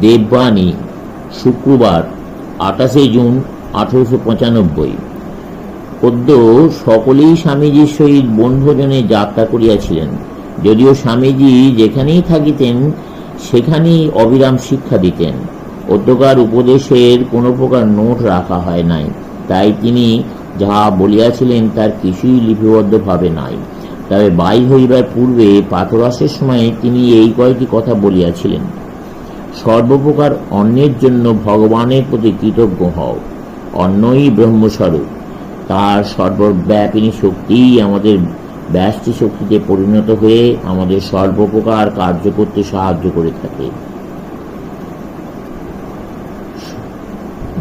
দেববাণী, শুক্রবার, আঠাশে জুন, আঠারোশো পঁচানব্বই। পদ্য সকলেই স্বামীজির সহিত বনভোজনে যাত্রা করিয়াছিলেন। যদিও স্বামীজি যেখানেই থাকিতেন, সেখানেই অবিরাম শিক্ষা দিতেন। অধ্যকার উপদেশের কোনো প্রকার নোট রাখা হয় নাই। তাই তিনি যাহা বলিয়াছিলেন তার কিছুই লিপিবদ্ধভাবে নাই। তবে বাই হইবার পূর্বে পাথরাসের সময় তিনি এই কয়েকটি কথা বলিয়াছিলেন। সর্বপ্রকার অন্যের জন্য ভগবানের প্রতি কৃতজ্ঞ হও। অন্যই ব্রহ্মস্বরূপ। তার সর্বব্যাপিনী শক্তিই আমাদের ব্যষ্টি শক্তিতে পরিণত হয়ে আমাদের সর্বপ্রকার কার্য করতে সাহায্য করে থাকে।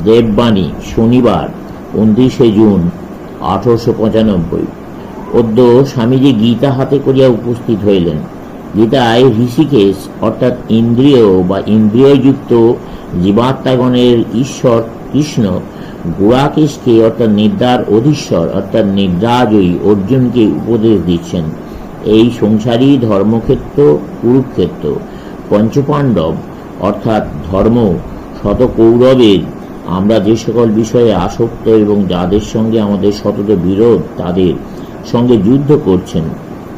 দেববাণী, শনিবার, উনত্রিশে জুন, আঠারোশো পঁচানব্বই। অদ্য স্বামীজি গীতা হাতে করিয়া উপস্থিত হইলেন। গীতায় ঋষিকেশ, অর্থাৎ ইন্দ্রিয় বা ইন্দ্রিয়যুক্ত জীবাত্মাগণের ঈশ্বর কৃষ্ণ গুড়াকেশকে অর্থাৎ নিদ্রার অধীশ্বর, অর্থাৎ নিদ্রাজয়ী অর্জুনকে উপদেশ দিচ্ছেন। এই সংসারী ধর্মক্ষেত্র, কুরুক্ষেত্র, পঞ্চপাণ্ডব, অর্থাৎ ধর্ম শত কৌরবের আমরা যে সকল বিষয়ে আসক্ত এবং যাদের সঙ্গে আমাদের সতত বিরোধ, তাদের সঙ্গে যুদ্ধ করছেন।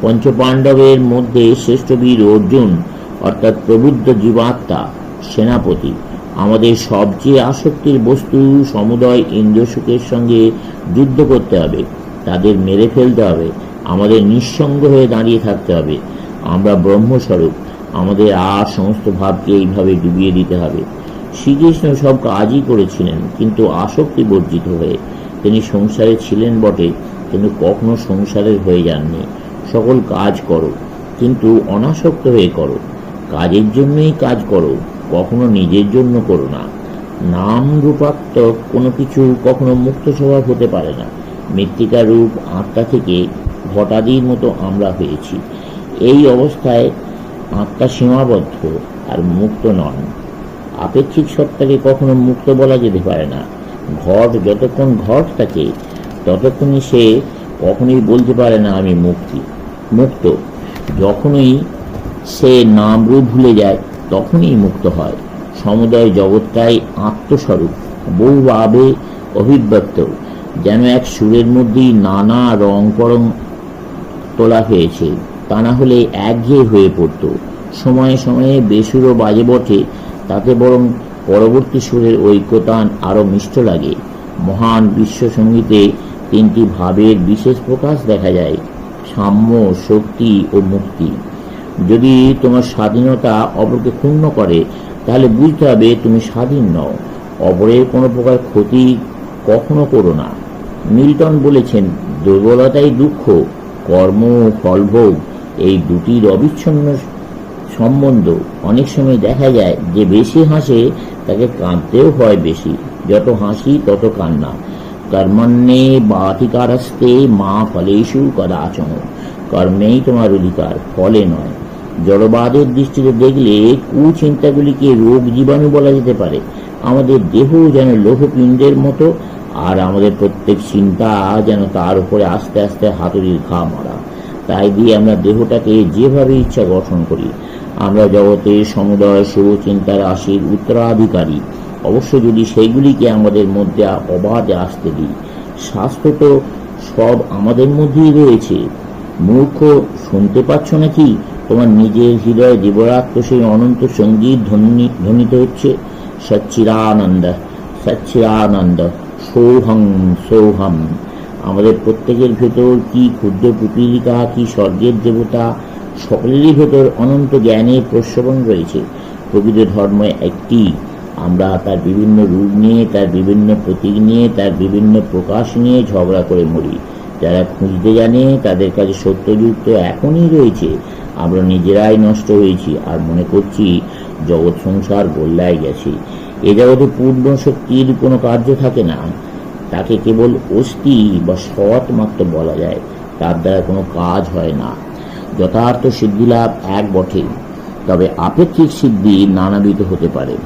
পঞ্চপাণ্ডবের মধ্যে শ্রেষ্ঠ বীর অর্জুন, অর্থাৎ প্রবুদ্ধ জীবাত্মা, সেনাপতি। আমাদের সবচেয়ে আসক্তির বস্তু সমুদয় ইন্দ্রসুখের সঙ্গে যুদ্ধ করতে হবে। তাদের মেরে ফেলতে হবে। আমাদের নিঃসঙ্গ হয়ে দাঁড়িয়ে থাকতে হবে। আমরা ব্রহ্মস্বরূপ। আমাদের আর সমস্ত ভাবকে এইভাবে ডুবিয়ে দিতে হবে। শ্রীকৃষ্ণ সব কাজই করেছিলেন, কিন্তু আসক্তি বর্জিত হয়ে। তিনি সংসারে ছিলেন বটে, কিন্তু কখনো সংসারের হয়ে যাননি। সকল কাজ করো, কিন্তু অনাসক্ত হয়ে করো। কাজের জন্যই কাজ করো, কখনো নিজের জন্য করো না। নাম রূপাত্মক কোনো কিছু কখনো মুক্ত স্বভাব হতে পারে না। মৃত্তিকা রূপ আত্মা থেকে ঘটাদির মতো আমরা হয়েছি। এই অবস্থায় আত্মা সীমাবদ্ধ আর মুক্ত নন। আপেক্ষিক সত্তাকে কখনো মুক্ত বলা যেতে পারে না। ঘট যতক্ষণ ঘট থাকে ততক্ষণই সে কখনোই বলতে পারে না আমি মুক্তি। মুক্ত। যখনই সে নাম রূপ ভুলে যায়, তখনই মুক্ত হয়। সমুদয় জগৎটাই আত্মস্বরূপ, বহুভাবে অভিব্যক্ত যেন এক সুরের মধ্যেই নানা রং করং তোলা হয়েছে। তা না হলে একঘেয়ে হয়ে পড়ত। সময়ে সময়ে বেসুরো বাজে বটে, তাতে বরং পরবর্তী সুরের ঐক্যতান আরও মিষ্ট লাগে। মহান বিশ্বসঙ্গীতে তিনটি ভাবের বিশেষ প্রকাশ দেখা যায়। সাম্য, শক্তি ও মুক্তি। যদি তোমার স্বাধীনতা অপরকে ক্ষুণ্ণ করে, তাহলে বুঝতে হবে তুমি স্বাধীন নও। অপরের কোনো প্রকার ক্ষতি কখনো করো না। মিল্টন বলেছেন, দুর্বলতাই দুঃখ, কর্ম ফলভোগ, এই দুটির অবিচ্ছিন্ন সম্বন্ধ। অনেক সময় দেখা যায় যে বেশি হাসে, তাকে কাঁদতেও হয় বেশি। যত হাসি, তত কান্না। কর্মণ্যে বাধিকারস্তে মা ফলেষু কদাচন কর্মেই তোমার অধিকার ফলে নয় জড়বাদের দৃষ্টিতে দেখলে কুচিন্তাগুলিকে রোগ জীবাণু বলা যেতে পারে। আমাদের দেহ যেন লৌহপিণ্ডের মতো, আর আমাদের প্রত্যেক চিন্তা যেন তার উপরে আস্তে আস্তে হাতুড়ির ঘা মারা। তাই দিয়ে আমরা দেহটাকে যেভাবে ইচ্ছা গঠন করি। আমরা জগতে সমুদয় শুভ চিন্তার রাশির উত্তরাধিকারী। অবশ্য যদি সেইগুলিকে আমাদের মধ্যে অবাধে আসতে দিই স্বাস্থ্য তো সব আমাদের মধ্যেই রয়েছে। মূর্খ, শুনতে পাচ্ছ নাকি? তোমার নিজের হৃদয়ে দেবরাত্ম সেই অনন্ত সংগীত ধ্বনি, ধ্বনিত হচ্ছে। সচ্চিরানন্দ সচ্চিরানন্দ সৌহং, সৌহম। আমাদের প্রত্যেকের ভেতর কি ক্ষুদ্র পুপিলিকা, কি স্বর্গের দেবতা, সকলেরই ভেতর অনন্ত জ্ঞানের প্রশ্রবণ রয়েছে। প্রকৃত ধর্ম একটি। আমরা তার বিভিন্ন রূপ নিয়ে, তার বিভিন্ন প্রতীক নিয়ে, তার বিভিন্ন প্রকাশ নিয়ে ঝগড়া করে মরি। যারা খুঁজতে জানে, তাদের কাছে সত্যযুক্ত এখনই রয়েছে। আমরা নিজেরাই নষ্ট হয়েছি আর মনে করছি জগৎ সংসার গোল্লায় গেছে। এ জগতে পূর্ণ শক্তির কোনো কার্য থাকে না। তাকে কেবল অস্থি বা সৎ মাত্র বলা যায়। তার দ্বারা কোনো কাজ হয় না। যথার্থ সিদ্ধিলাভ এক বটে তবে আপেক্ষিক সিদ্ধি নানাবিধ হতে পারে।